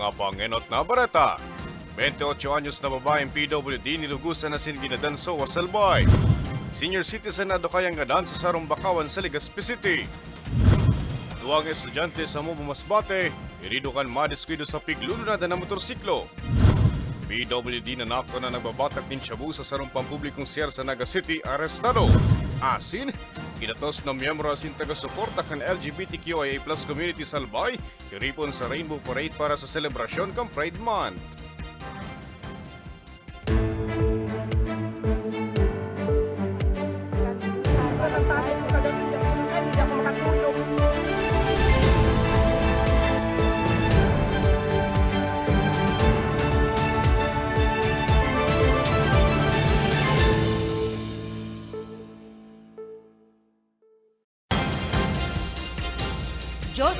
mga pangenot na barata. 28 anyos na babaeng PWD nilugusan na sin ginadanso wa Salbay. Senior citizen na dokayang gadan sa sarong bakawan sa Legazpi City. Duwang estudyante sa Mubo Masbate, iridukan madiskwido sa piglulunada ng motorsiklo. PWD na nako na nagbabatak din Shabu sa sarong pampublikong siyar sa Naga City, arestado. Asin, kinatos ng miyembro asin taga-suporta kan LGBTQIA plus community salbay, kiripon sa Rainbow Parade para sa selebrasyon kang Pride Month.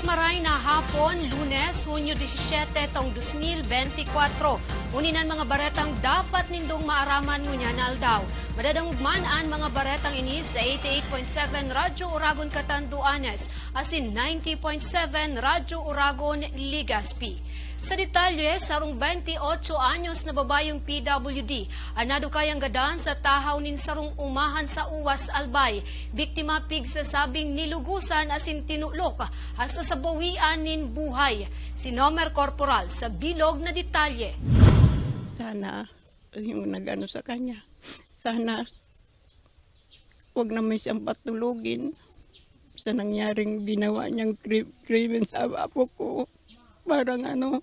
Diyos maray na hapon, lunes, Hunyo 17, taong 2024. Uninan mga baretang dapat nindong maaraman ngunyan na aldaw. Madadangugman ang mga baretang ini sa 88.7 Radyo Uragon Catanduanes, asin 90.7 Radyo Uragon Ligaspi. Sa detalye, sarong 28 anyos na babayong PWD, anado kayang gadan sa tahaw nin sarong umahan sa uwas albay. Biktima pig sa sabing nilugusan asin tinulok hasta sa bawian nin buhay. Si Nomer Corporal sa bilog na detalye. sana yung nagano sa kanya, sana wag naman siyang patulugin sa nangyaring ginawa niyang krimen sa apo ko. Parang ano,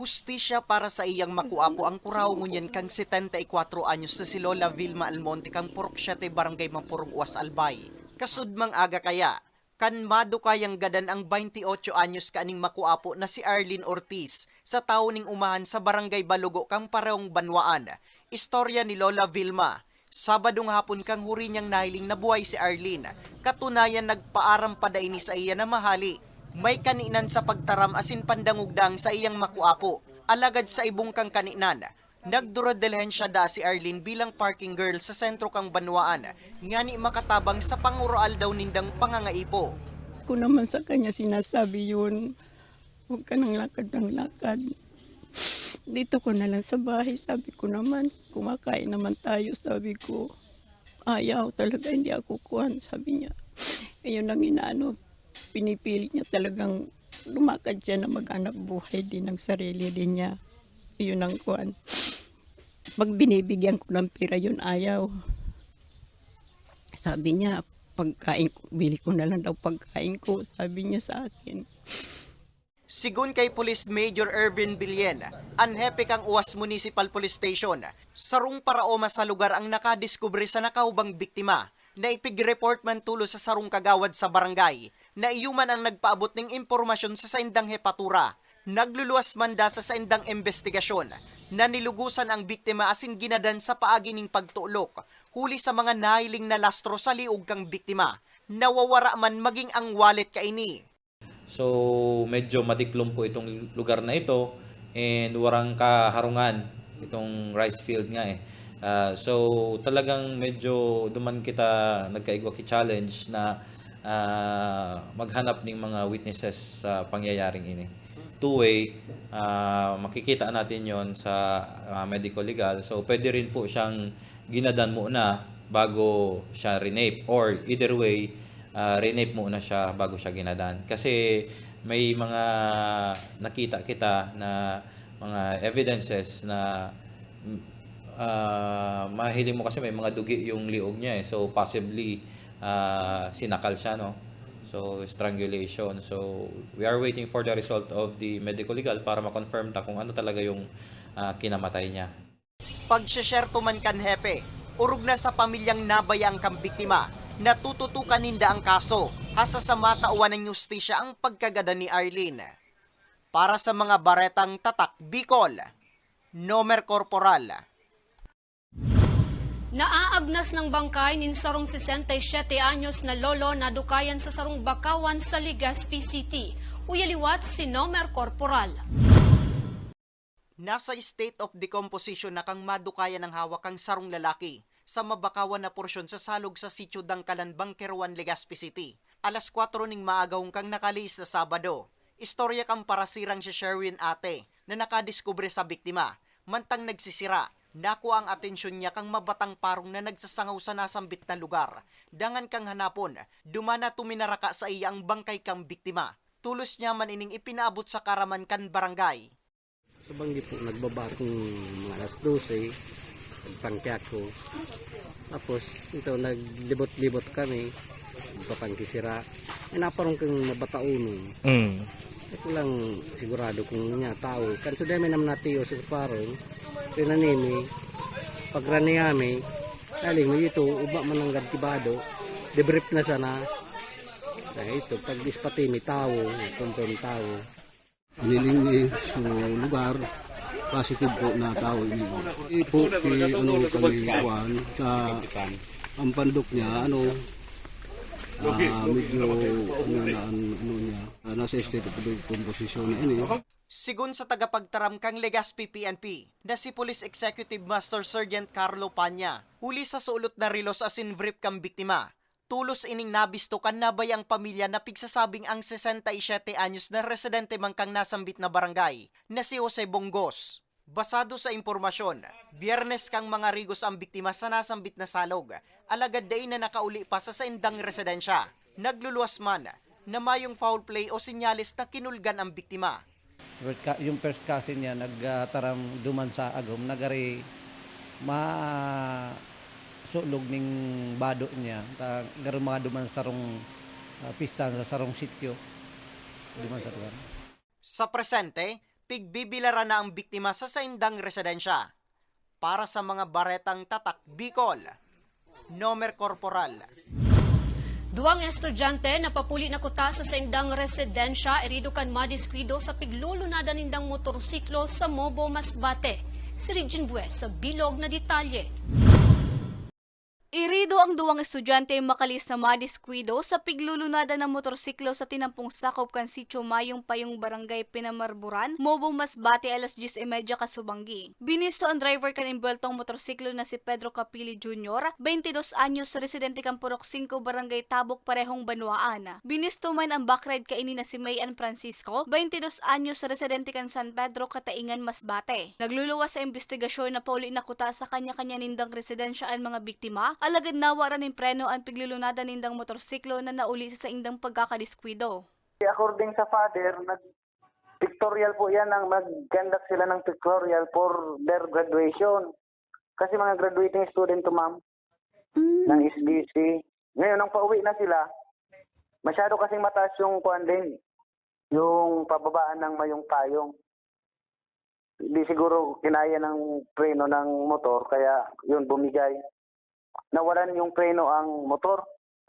Hustisya para sa iyang makuapo ang kuraw ngunyan kang 74 anyos na si Lola Vilma Almonte kang Puroksyate Barangay Mampurong Uwas Albay. Kasudmang aga kaya, kan mado kayang gadan ang 28 anyos kaning makuapo na si Arlene Ortiz sa tao ning umahan sa Barangay Balugo kang Pareong Banwaan. Istorya ni Lola Vilma, Sabadong hapon kang huri niyang nahiling na buhay si Arlene. Katunayan nagpaaram pa ini sa iya na mahali. May kaninan sa pagtaram asin pandangugdang sa iyang makuapo. Alagad sa ibong kang kaninan. Nagduradelhen siya da si Arlene bilang parking girl sa sentro kang Banwaan. Ngani makatabang sa panguroal daw nindang pangangaipo. ko naman sa kanya sinasabi yun, huwag ka nang lakad ng lakad. Dito ko na lang sa bahay, sabi ko naman, kumakain naman tayo, sabi ko. Ayaw talaga, hindi ako kuhan, sabi niya. Ayun ang inaano, pinipili niya talagang lumakad siya na mag-anak buhay din ng sarili din niya. Yun ang kuhan. Pag binibigyan ko ng pira yun, ayaw. Sabi niya, pagkain ko, bili ko na lang daw pagkain ko, sabi niya sa akin. Sigun kay Police Major Ervin Bilyen, anhepe kang Uwas Municipal Police Station, sarong paraoma sa lugar ang nakadiskubre sa nakaubang biktima na ipig-report man tulo sa sarong kagawad sa barangay na iyuman ang nagpaabot ng impormasyon sa saindang hepatura. Nagluluwas man da sa saindang investigasyon na nilugusan ang biktima asin ginadan sa paagi ning pagtulok huli sa mga nahiling na lastro sa liog kang biktima. Nawawara man maging ang wallet kaini. So medyo madiklom po itong lugar na ito and warang kaharungan itong rice field nga eh. Ah, so talagang medyo duman kita nagkaigwa ki challenge na ah, maghanap ng mga witnesses sa pangyayaring ini. Two-way, ah, makikita natin yon sa ah, medical legal. So pwede rin po siyang ginadan muna bago siya renape or either way uh, renape muna siya bago siya ginadan. Kasi may mga nakita kita na mga evidences na ah, mahiling mo kasi may mga dugi yung liog niya eh. So possibly ah, sinakal siya no. So strangulation. So we are waiting for the result of the medical legal para ma-confirm ta kung ano talaga yung ah, kinamatay niya. Pag-share man kan hepe, urog na sa pamilyang nabayang kang biktima, natututukan ninda ang kaso, hasa sa matauan ng justisya ang pagkagada ni Arlene. Para sa mga baretang tatak Bicol, Nomer Corporal. Naaagnas ng bangkay nin sarong 67 anyos na lolo na dukayan sa sarong bakawan sa Legazpi City. Uyaliwat si Nomer Corporal. Nasa state of decomposition na kang madukaya ng hawak kang sarong lalaki sa mabakawan na porsyon sa salog sa sitio Dangkalan, Bangkeruan, Legazpi City. Alas 4 ning maagawng kang nakaliis na Sabado. istorya kang parasirang si Sherwin ate na nakadiskubre sa biktima. Mantang nagsisira, naku ang atensyon niya kang mabatang parong na nagsasangaw sa nasambit na lugar. Dangan kang hanapon, dumana tuminaraka sa iya ang bangkay kang biktima. Tulos niya man ining ipinaabot sa karaman kan barangay. Sa banggi po, nagbaba akong mga alas 12, nagpangkya ko. Tapos, ito, naglibot-libot kami, nagpapangkisira. E naparong kang mabataunon. Mm. Ako lang sigurado kung niya tao. Kan sa dami naman natiyo sa parong, pinanimi, pagraniyami, aling mo ito, uba man ang gadkibado, debrief na sana. Na ito, pag dispati mi tao, kumpon tao. Inilingi sa lugar positive po na tao ini. Ipo kay ano kami kuan sa ang pandok niya ano ah, medyo ano na ang ano niya nasa state of composition na ini. Sigun sa tagapagtaram kang Legazpi PNP na si Police Executive Master Sergeant Carlo Panya, huli sa sulot na rilos as in brief kang biktima. Tulos ining nabisto kan nabay ang pamilya na pigsasabing ang 67 anyos na residente man kang nasambit na barangay na si Jose Bongos. Basado sa impormasyon, biyernes kang mga rigos ang biktima sa nasambit na salog, alagad day na nakauli pa sa saindang residensya. Nagluluwas man na mayong foul play o sinyalis na kinulgan ang biktima. Yung first cousin niya nagtaram duman sa agom nagari ma sulog ning bado niya. Ta garo duman sarong uh, pistan sa sarong sityo. Duman sa tuwan Sa presente, pigbibilara na ang biktima sa saindang residensya. Para sa mga baretang tatak Bicol, Nomer Corporal, Duwang estudyante napapuli na kuta sa sendang residensya erido kan madiskwido sa piglulunada nindang motorsiklo sa Mobo Masbate. Si Regine Bues sa bilog na detalye. Irido ang duwang estudyante makalis na madiskwido sa piglulunada ng motorsiklo sa tinampong sakop kan sitio Mayong Payong Barangay Pinamarburan, Mobo Masbate alas 10.30 kasubanggi. Binisto ang driver kan imbeltong motorsiklo na si Pedro Capili Jr., 22 anyos residente kan Purok 5 Barangay Tabok parehong Banwaan. Binisto man ang backride kaini na si Mayan Francisco, 22 anyos residente kan San Pedro Kataingan Masbate. Nagluluwas sa investigasyon na pauli na kuta sa kanya-kanya nindang residensya ang mga biktima, alagad nawara ng preno ang piglulunada nindang motorsiklo na nauli sa indang pagkakadiskwido. According sa father, nag pictorial po yan ang mag-conduct sila ng pictorial for their graduation. Kasi mga graduating student to ma'am ng SBC. Ngayon, nang pauwi na sila, masyado kasing mataas yung kuan din, yung pababaan ng mayong payong. Hindi siguro kinaya ng preno ng motor, kaya yun bumigay. Nawalan yung preno ang motor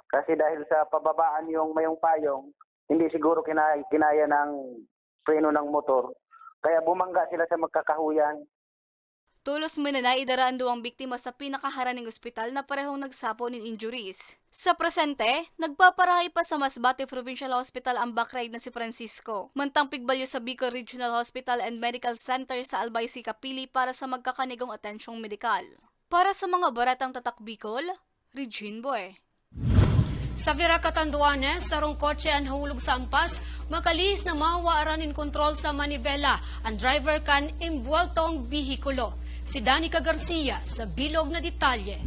kasi dahil sa pababaan yung mayong payong, hindi siguro kinaya, kinaya ng preno ng motor. Kaya bumangga sila sa magkakahuyan. Tulos mo na naidara ang duwang biktima sa pinakaharaning ospital na parehong nagsapo ng injuries. Sa presente, nagpaparahay pa sa Masbate Provincial Hospital ang backride na si Francisco. Mantang pigbalyo sa Bicol Regional Hospital and Medical Center sa Albay Kapili para sa magkakanigong atensyong medikal. Para sa mga baratang tatak Bicol, Regine Boy. Sa Vera Catanduanes, sarong kotse ang hulog sa ampas, makalis na mawaaran in kontrol sa manibela ang driver kan imbueltong bihikulo. Si Danica Garcia sa bilog na detalye.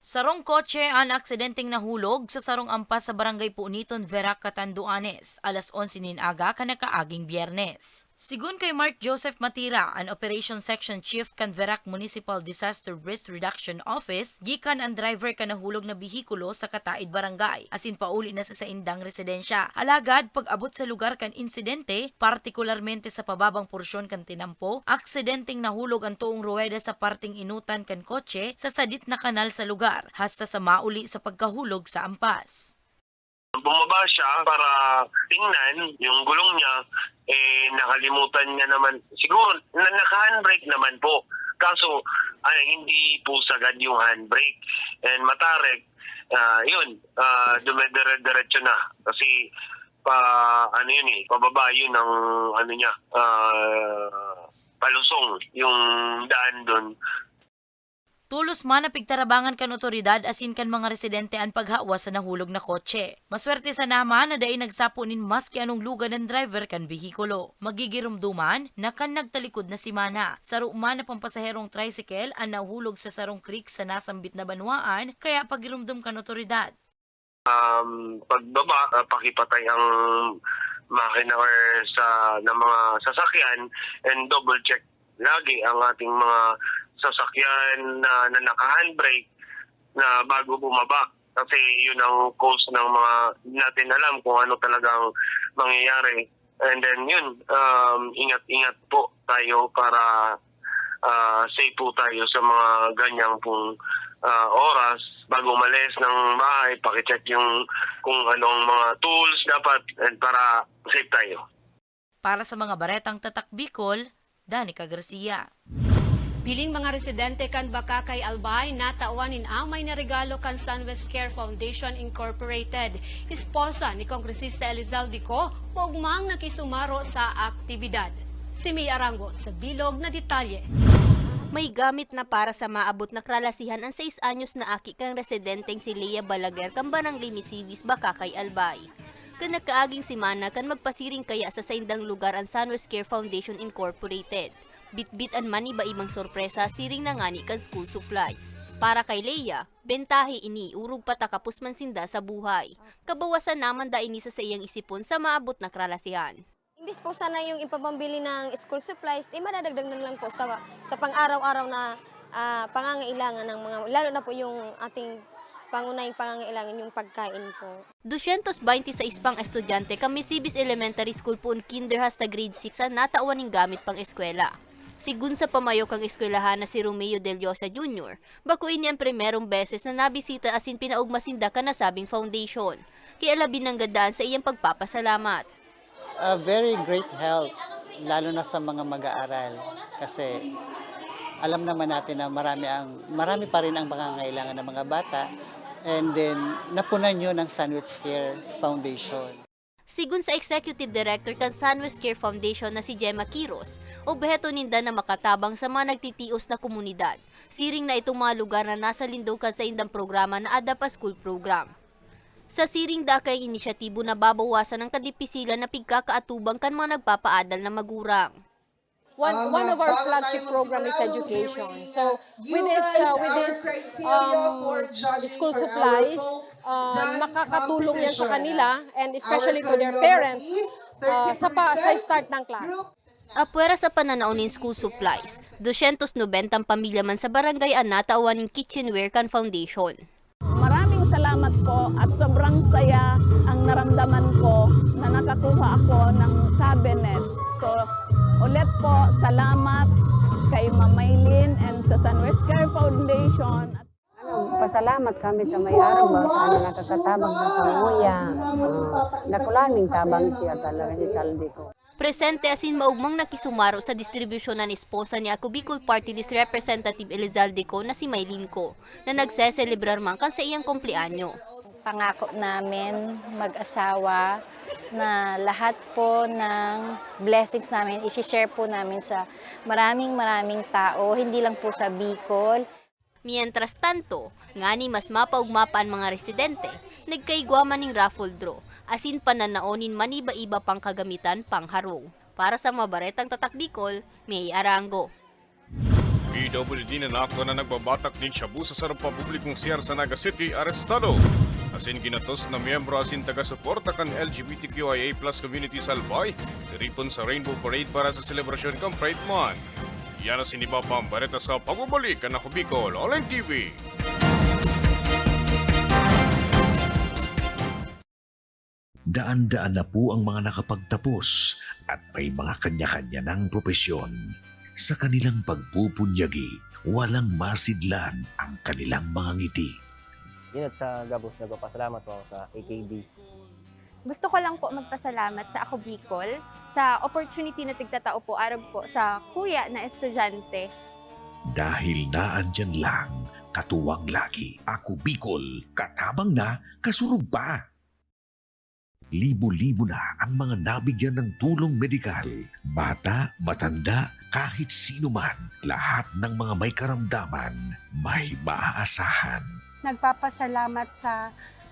Sarong kotse ang aksidenteng nahulog sa sarong ampas sa barangay Puniton, Vera, Catanduanes, alas 11 nin aga kanakaaging biyernes. Sigun kay Mark Joseph Matira, an Operation Section Chief kan Verac Municipal Disaster Risk Reduction Office, gikan ang driver ka nahulog na bihikulo sa Kataid Barangay, asin pauli na sa saindang residensya. Alagad, pag abot sa lugar kan insidente, partikularmente sa pababang porsyon kan tinampo, aksidenteng nahulog ang tuong ruweda sa parting inutan kan kotse sa sadit na kanal sa lugar, hasta sa mauli sa pagkahulog sa ampas. Bumaba siya para tingnan yung gulong niya eh nakalimutan niya naman. Siguro na naka-handbrake naman po. Kaso ano, hindi po sagad yung handbrake. And matarek ah, yun uh, dumedire-diretso na. Kasi pa ano yun eh pababa yun ng ano niya ah, palusong yung daan doon Tulos man na pigtarabangan kan otoridad asin kan mga residente an paghawa sa nahulog na kotse. Maswerte sa naman na dai nagsapo nin maski anong lugar ng driver kan bihikulo. Magigirumduman na kan nagtalikod na si Mana. Saro man na pampasaherong tricycle ang nahulog sa Sarong Creek sa nasambit na banwaan kaya pagirumdum kan otoridad. um, pagbaba, uh, pakipatay ang makina or sa ng mga sasakyan and double check lagi ang ating mga sasakyan na, na naka-handbrake na bago bumaba kasi yun ang cause ng mga natin alam kung ano talagang mangyayari and then yun um, ingat-ingat po tayo para ah, safe po tayo sa mga ganyang pong ah, oras bago umalis ng bahay, pakicheck yung kung anong mga tools dapat and para safe tayo. Para sa mga baretang tatak Bicol, Danica Garcia. Biling mga residente kan Bakakay Albay natauanin ang may narigalo kan Sunwest Care Foundation Incorporated. Esposa ni Kongresista Elizalde Co, pugmang nakisumaro sa aktibidad. Si May Arango sa bilog na detalye. May gamit na para sa maabot na kralasihan ang 6 anyos na aki kang residenteng si Lea Balaguer kang barangay Misibis, Bakakay, Albay. Kan nagkaaging simana kan magpasiring kaya sa saindang lugar ang Sunwest Care Foundation Incorporated. Bitbit an mani ba imang sorpresa siring na ngani kan school supplies. Para kay Leia, bentahi ini urog patakapos man sinda sa buhay. Kabawasan naman da ini sa iyang isipon sa maabot na kralasihan. Imbis po sana yung ipapambili ng school supplies, eh madadagdag na lang po sa, sa pang-araw-araw na ah, pangangailangan ng mga, lalo na po yung ating pangunahing pangangailangan yung pagkain po. 226 pang estudyante kami Sibis Elementary School po kinder hasta grade 6 ang natawan ng gamit pang eskwela. Sigun sa pamayo kang eskwelahan na si Romeo Del Llosa Jr., bakuin niya ang primerong beses na nabisita asin pinaugmasinda ka na sabing foundation. Kaya labing ng gandaan sa iyang pagpapasalamat. a very great help, lalo na sa mga mag-aaral. Kasi alam naman natin na marami, ang, marami pa rin ang pangangailangan ng mga bata. And then, napunan yun ng Sandwich Care Foundation. Sigun sa Executive Director kan Sunwest Care Foundation na si Gemma Quiros, obheto ninda na makatabang sa mga nagtitios na komunidad. Siring na itong mga lugar na nasa lindog kan sa indang programa na Adapa School Program. Sa siring da kay inisyatibo na babawasan ng kadipisilan na pigkakaatubang kan mga nagpapaadal na magurang. One, one of our flagship program is education. So with this, uh, with this um, the school supplies, uh, makakatulong yan sa kanila and especially to their parents uh, sa, pa, sa start ng class. Apwera sa pananaunin school supplies, 290 ang pamilya man sa barangay ang natawan ng kitchenware kan foundation. Maraming salamat po at sobrang saya ang naramdaman ko na nakakuha ako ng cabinet. So, ulit po, salamat kay Mamaylin and sa Sunwest Care Foundation. Pasalamat kami sa may araw ba sa ano nakakatabang na panguya. Uh, nakulaning tabang siya talaga si Saldi ko. Presente asin maugmang nakisumaro sa distribusyon ng esposa ni Ako Bicol Party List Representative Elizalde ko na si Maylin ko na nagseselebrar man kan sa iyang kumpleanyo. Pangako namin mag-asawa na lahat po ng blessings namin isi-share po namin sa maraming maraming tao, hindi lang po sa Bicol. Mientras tanto, ngani mas mapaugmapa ang mga residente, nagkaigwaman ng raffle draw, asin pananaonin maniba-iba pang kagamitan pang harong. Para sa mabaretang tatak Bicol, may arango. PWD na nakto na nagbabatak din shabu sa sarong pampublikong siyar sa Naga City, arestado. Asin ginatos na miyembro asin taga-suporta kan LGBTQIA plus community sa Albay, diripon sa Rainbow Parade para sa selebrasyon kang Pride Month. Yan ang siniba pa ang bareta sa pagbabalik kan ako Bicol Online TV. Daan-daan na po ang mga nakapagtapos at may mga kanya-kanya ng propesyon. Sa kanilang pagpupunyagi, walang masidlan ang kanilang mga ngiti. Inat sa Gabos, nagpapasalamat po ako sa AKB. Gusto ko lang po magpasalamat sa Ako Bicol sa opportunity na tigtatao po arab po sa kuya na estudyante. Dahil naandyan lang, katuwang lagi. Ako Bicol, katabang na, kasurog pa. Libo-libo na ang mga nabigyan ng tulong medikal. Bata, matanda, kahit sino man, lahat ng mga may karamdaman, may maaasahan. Nagpapasalamat sa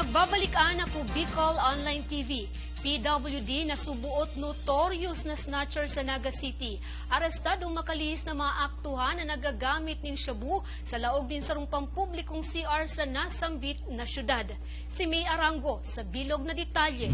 Nagbabalik ang ako Bicol Online TV. PWD na subuot notorious na snatcher sa Naga City. Arestadong makalis na mga aktuhan na nagagamit ng shabu sa laog din sa rumpang publikong CR sa nasambit na syudad. Si May Arango sa bilog na detalye.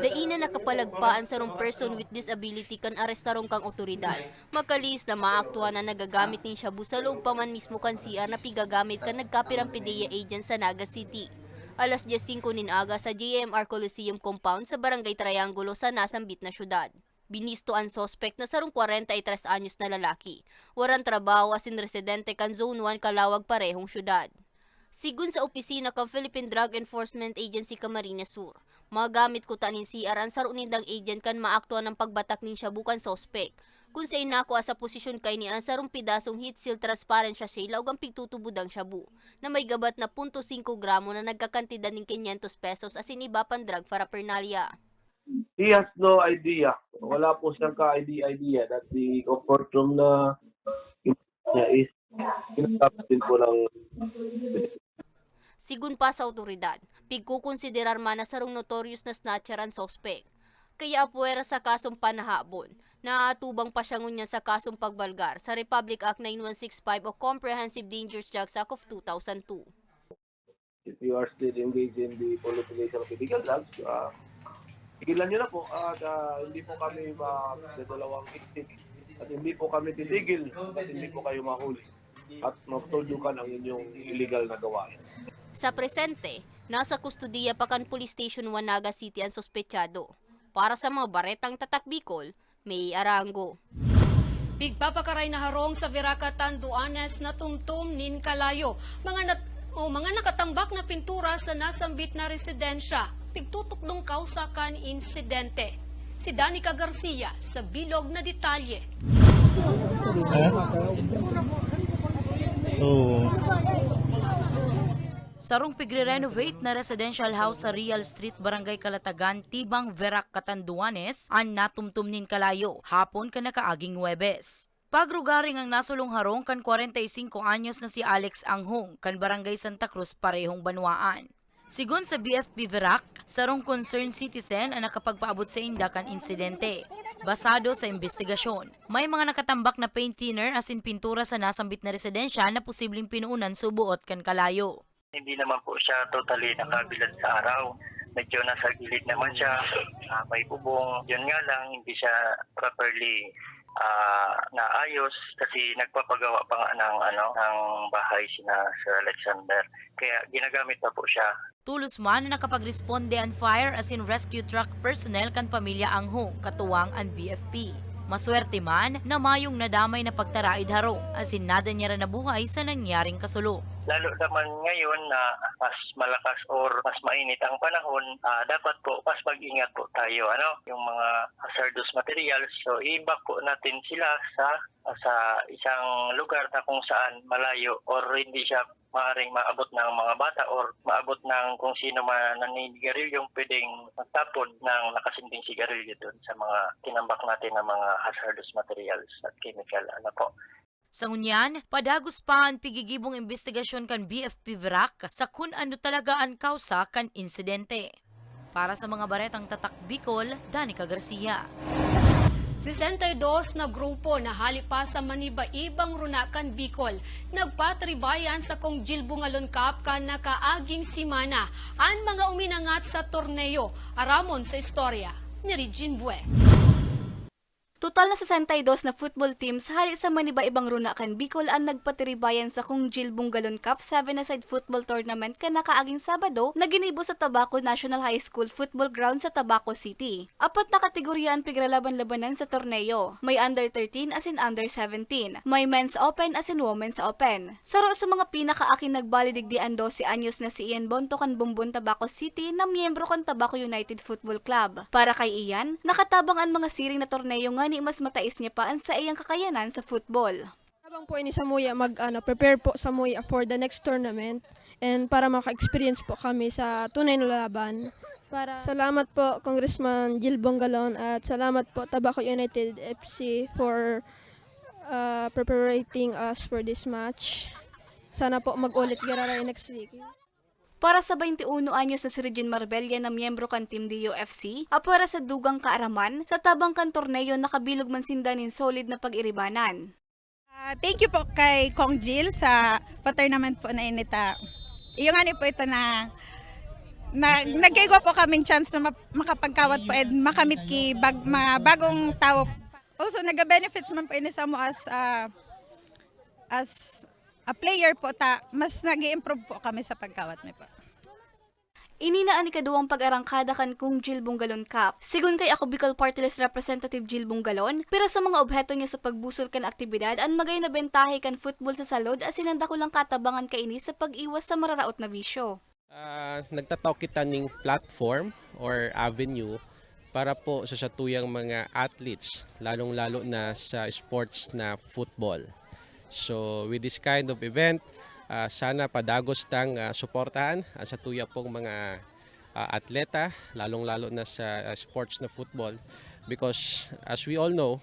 Daina nakapalagpaan sa rong person with disability kan arestarong kang otoridad. Makalis na maaktuhan na nagagamit ng shabu sa loob pa man mismo kan CR na pigagamit kan nagkapirang PDEA agent sa Naga City. Alas 10.05 ninaga sa JMR Coliseum Compound sa Barangay Triangulo sa nasambit na syudad. Binisto ang sospek na sarong 43 anyos na lalaki. Waran trabaho asin residente kan Zone 1 Kalawag parehong syudad. Sigun sa opisina kang Philippine Drug Enforcement Agency Camarines Sur, magamit ko tanin CR ang sarunindang agent kan maaktuan ng pagbatak nin siya bukan sospek. Kung sa inako sa posisyon kay ni ang sarong pidasong heat seal transparent siya sila ug ang pigtutubudang shabu na may gabat na 0.5 gramo na nagkakantidad ng 500 pesos asin iba pang drug paraphernalia. He has no idea. Wala po siyang ka-idea that the comfort room na niya is ginagamit din po ng Sigun pa sa otoridad, pigkukonsiderar man na sarong notorious na snatcher ang sospek. Kaya apuwera sa kasong panahabon, naatubang pa siya ngunyan sa kasong pagbalgar sa Republic Act 9165 o Comprehensive Dangerous Drugs Act of 2002. if you are still engaged in the proliferation of illegal drugs, uh, tigilan nyo na po at ah, hindi po kami magdadalawang isip at hindi po kami titigil at hindi po kayo mahuli at matuldukan ang inyong illegal na gawain. Sa presente, nasa kustudiya pa kan Police Station 1 Naga City ang sospechado. Para sa mga baretang tatak Bicol, may arango. Bigpapakaray na harong sa Viraca Tanduanes na tumtum nin kalayo. Mga nat o mga nakatambak na pintura sa nasambit na residensya. Pigtutok dong kausakan insidente. Si Danica Garcia sa bilog na detalye. Sarong pigre-renovate na residential house sa Real Street, Barangay Kalatagan, Tibang, Verac, Catanduanes, ang natumtum nin kalayo, hapon ka nakaaging Webes. Pagrugaring ang nasulong harong kan 45 anyos na si Alex Anghong, kan Barangay Santa Cruz, parehong banwaan. Sigon sa BFP Verac, sarong concerned citizen ang nakapagpaabot sa indakan insidente. Basado sa investigasyon, may mga nakatambak na paint thinner asin pintura sa nasambit na residensya na posibleng pinuunan subuot kan kalayo. Hindi naman po siya totally nakabilad sa araw. Medyo nasa gilid naman siya, ah, may bubong. Yun nga lang, hindi siya properly ah, naayos kasi nagpapagawa pa nga ng, ano, ng bahay sina Sir Alexander. Kaya ginagamit pa po siya. Tulos man na nakapagresponde ang fire as in rescue truck personnel kan pamilya Anghong, katuwang ang BFP. Maswerte man na mayong nadamay na pagtaraid harong asin nada niya rin nabuhay sa nangyaring kasulo. Lalo naman ngayon na mas malakas or mas mainit ang panahon, ah, dapat po mas mag-ingat po tayo. Ano? Yung mga hazardous materials, so i-back po natin sila sa sa isang lugar na kung saan malayo or hindi siya maaaring maabot ng mga bata or maabot ng kung sino man naninigarilyo yung pwedeng magtapon ng nakasinding sigarilyo doon sa mga tinambak natin ng mga hazardous materials at chemical. Ano po? Sa ngunyan, padagos pa ang pigigibong investigasyon kan BFP Verac sa kung ano talaga ang kausa kan insidente. Para sa mga baretang tatak Bicol, Danica Garcia. 62 na grupo na halipa sa maniba-ibang runakan Bicol, nagpatribayan sa kong Jilbungalon Cup ka nakaaging simana ang mga uminangat sa torneo aramon sa istorya ni Regine Bue. Total na 62 na football teams hali sa maniba-ibang runakan Bicol ang nagpatiribayan sa Kung Jill Bungalon Cup 7-a-side football tournament ka nakaaging Sabado na ginibo sa Tabaco National High School Football Ground sa Tabaco City. Apat na kategorya ang pigralaban-labanan sa torneo. May under 13 as in under 17. May men's open as in women's open. Saro sa mga pinakaaking nagbalidigdian 12 anyos na si Ian Bonto kan Bumbon Tabaco City na miyembro kan Tabaco United Football Club. Para kay Ian, nakatabang ang mga siring na torneo nga ni mas matais niya pa ang sa iyang kakayanan sa football. Habang po ini sa Muya mag ano, prepare po sa Muya for the next tournament and para maka-experience po kami sa tunay na laban. Para salamat po Congressman Gil Bongalon at salamat po Tabaco United FC for uh, preparing us for this match. Sana po mag-ulit gararay next week. Para sa 21 anyos na si Regine Marbella na miyembro kan Team DUFC, apara sa dugang kaaraman, sa tabang kan torneo nakabilog man sindanin solid na pag-iribanan. Ah, thank you po kay Kong Jill sa pa-tournament po na inita. Yung ano po ito na na nagkaigo po kaming chance na ma- makapagkawat po and makamit ki bag, mga bagong tao. Also, naga-benefits man po ini sa mo as ah, as a player po ta mas nag improve po kami sa pagkawat ni po. Ininaan ni kaduwang pag-arangkada kan kung Jill Bungalon Cup. Sigun kay ako Bicol Party List Representative Jill Bungalon, pero sa mga obheto niya sa pagbusol kan aktibidad, an magay na bentahe kan football sa salod as sinanda ko lang katabangan kaini sa pag-iwas sa mararaot na bisyo. Ah, nagtataw kita ning platform or avenue para po sa satuyang mga athletes, lalong-lalo na sa sports na football. So with this kind of event, ah, sana padagos tang ah, suportahan ang satuya pong mga ah, atleta, lalong-lalo na sa ah, sports na football because as we all know,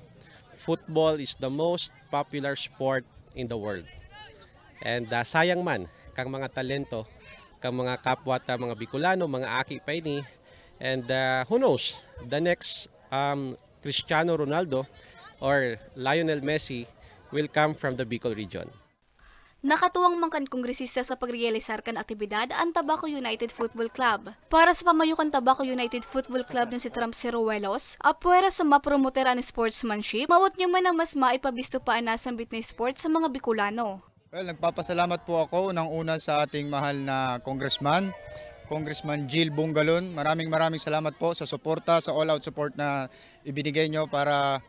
football is the most popular sport in the world. And ah, sayang man kang mga talento kang mga kapwa ta mga Bicolano, mga aki pa ini. And uh, who knows, the next um, Cristiano Ronaldo or Lionel Messi will come from the Bicol region. Nakatuwang mangkan kongresista sa pagrealisar kan aktibidad ang Tabaco United Football Club. Para sa pamayukan Tabaco United Football Club ng si Trump Siruelos, apwera sa mapromoter ang sportsmanship, mawat niyo man ang mas maipabisto pa ang nasambit na sport sa mga Bicolano. Well, nagpapasalamat po ako unang-una sa ating mahal na congressman, Congressman Jill Bungalon. Maraming maraming salamat po sa suporta, sa all-out support na ibinigay nyo para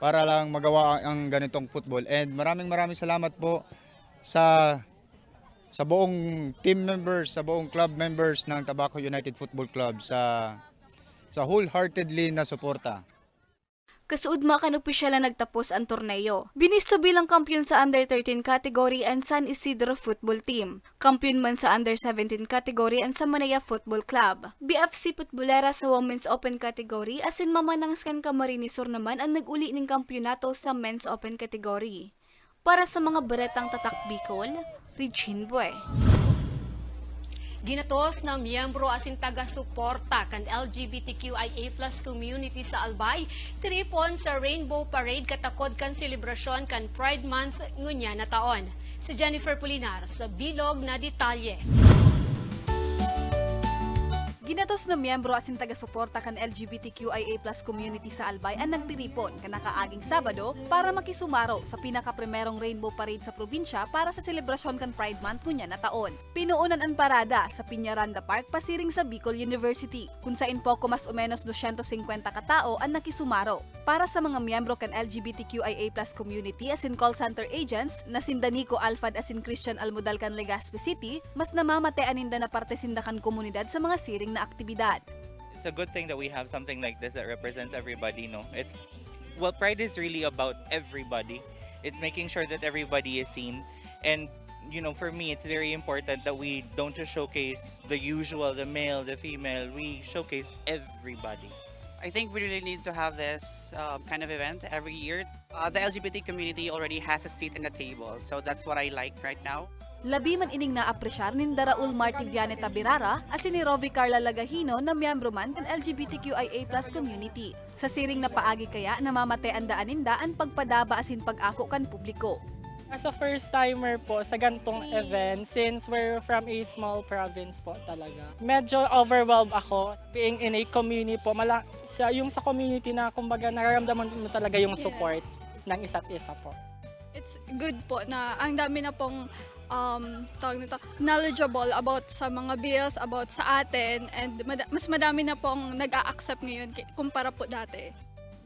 para lang magawa ang ganitong football. And maraming maraming salamat po sa sa buong team members, sa buong club members ng Tabaco United Football Club sa sa wholeheartedly na suporta. Kasuud makan opisyal na nagtapos ang torneo. Binisto bilang kampiyon sa under 13 category ang San Isidro Football Team. Kampiyon man sa under 17 category ang Samanaya Football Club. BFC Putbolera sa Women's Open category asin mamanangskan Camarinesor naman ang nag-uli ng kampyonato sa Men's Open category. Para sa mga beretang tatak Bicol, Regine Bue. Ginatos na miyembro asin taga-suporta kan LGBTQIA plus community sa Albay, tripon sa Rainbow Parade katakod kan selebrasyon kan Pride Month ngunya na taon. Si Jennifer Pulinar sa bilog na detalye. Ginatos na miyembro asin taga-suporta kan LGBTQIA community sa Albay ang nagtiripon kanakaaging Sabado para makisumaro sa pinaka-primerong Rainbow Parade sa probinsya para sa selebrasyon kan Pride Month kunya na taon. Pinuunan ang parada sa Piñaranda Park pasiring sa Bicol University kung saan poco mas o menos 250 katao ang nakisumaro. Para sa mga miyembro kan LGBTQIA community asin call center agents na sinda Nico Alfad asin Christian Almodal kan Legazpi City, mas namamatean ninda na parte sindakan komunidad sa mga siring na aktibidad. It's a good thing that we have something like this that represents everybody, no? It's well, Pride is really about everybody. It's making sure that everybody is seen. And you know, for me, it's very important that we don't just showcase the usual, the male, the female. We showcase everybody. I think we really need to have this um, kind of event every year. Uh, the LGBT community already has a seat in the table, so that's what I like right now. Labi man ining naapresyar ni Daraul Marti Vianeta Birara as ni Rovi Carla Lagahino na miyembro man kan LGBTQIA plus community. Sa siring na paagi kaya namamatay ang daaninda ang pagpadaba asin pag-ako kan publiko. As a first timer po sa gantong event, since we're from a small province po talaga, medyo overwhelmed ako being in a community po. Mala, sa, yung sa community na kumbaga nararamdaman mo talaga yung support ng isa't isa po. It's good po na ang dami na pong um, tawag nito, knowledgeable about sa mga bills, about sa atin, and mad- mas madami na pong nag-a-accept ngayon kumpara po dati.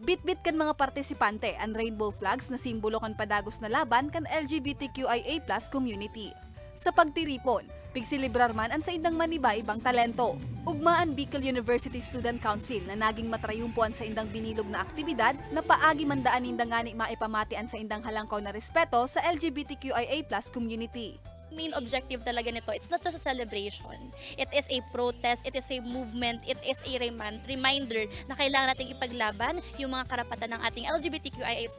Bitbit kan mga partisipante ang rainbow flags na simbolo kan padagos na laban kan LGBTQIA community. Sa pagtiripon, pigsilibrar man ang sa indang maniba ibang talento. Ugmaan Bicol University Student Council na naging matrayumpuan sa indang binilog na aktibidad na paagi mandaan indang ngani maipamatian sa indang halangkaw na respeto sa LGBTQIA community main objective talaga nito, it's not just a celebration. It is a protest, it is a movement, it is a remind, reminder na kailangan nating ipaglaban yung mga karapatan ng ating LGBTQIA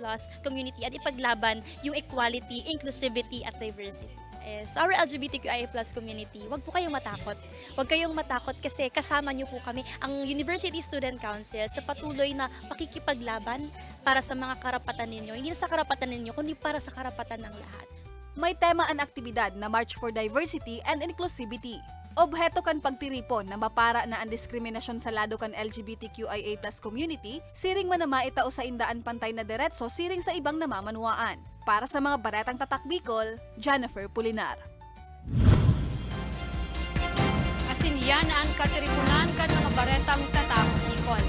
community at ipaglaban yung equality, inclusivity at diversity. Is our LGBTQIA plus community, wag po kayong matakot. Wag kayong matakot kasi kasama niyo po kami, ang University Student Council, sa patuloy na pakikipaglaban para sa mga karapatan ninyo. Hindi sa karapatan ninyo, kundi para sa karapatan ng lahat. May tema ang aktibidad na March for Diversity and Inclusivity. Obheto kan pagtiripon na mapara na ang diskriminasyon sa lado kan LGBTQIA community, siring man na maitao sa indaan pantay na diretso siring sa ibang namamanuaan. Para sa mga baretang tatak Bicol, Jennifer Pulinar. Asin yan ang katribunan kan mga baretang tatak Bicol.